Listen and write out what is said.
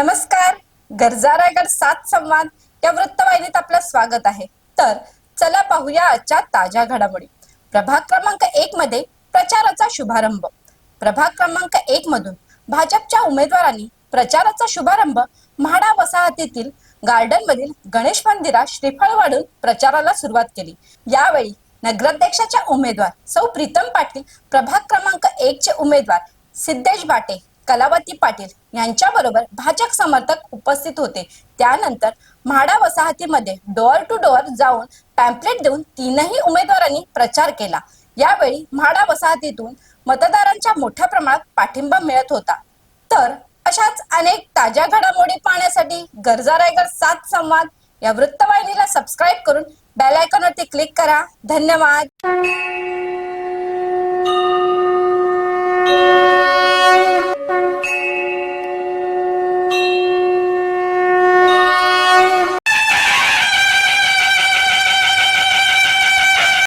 नमस्कार. गरजा रायगड सात संवाद या वृत्तवाहिनीत आपलं स्वागत आहे. तर चला पाहूया आजच्या ताज्या घडामोडी. प्रभाग क्रमांक एक मध्ये प्रचाराचा शुभारंभ. प्रभाग क्रमांक एक मधून भाजपच्या उमेदवारांनी प्रचाराचा शुभारंभ म्हाडा वसाहतीतील गार्डन मधील गणेश मंदिरात श्रीफळ वाढून प्रचाराला सुरुवात केली. यावेळी नगराध्यक्षाच्या उमेदवार सौ प्रीतम पाटील प्रभाग क्रमांक एक चे उमेदवार सिद्धेश बाटे कलावती पाटील यांच्याबरोबर भाजप समर्थक उपस्थित होते. त्यानंतर म्हाडा वसाहतीमध्ये डोअर टू डोअर जाऊन पॅम्पलेट देऊन तीनही उमेदवारांनी प्रचार केला. यावेळी म्हाडा वसाहतीतून मतदारांच्या मोठ्या प्रमाणात पाठिंबा मिळत होता. तर अशाच अनेक ताज्या घडामोडी पाहण्यासाठी गरजा रायगड सात संवाद या वृत्तवाहिनीला सबस्क्राईब करून बेल आयकॉनवरती क्लिक करा. धन्यवाद.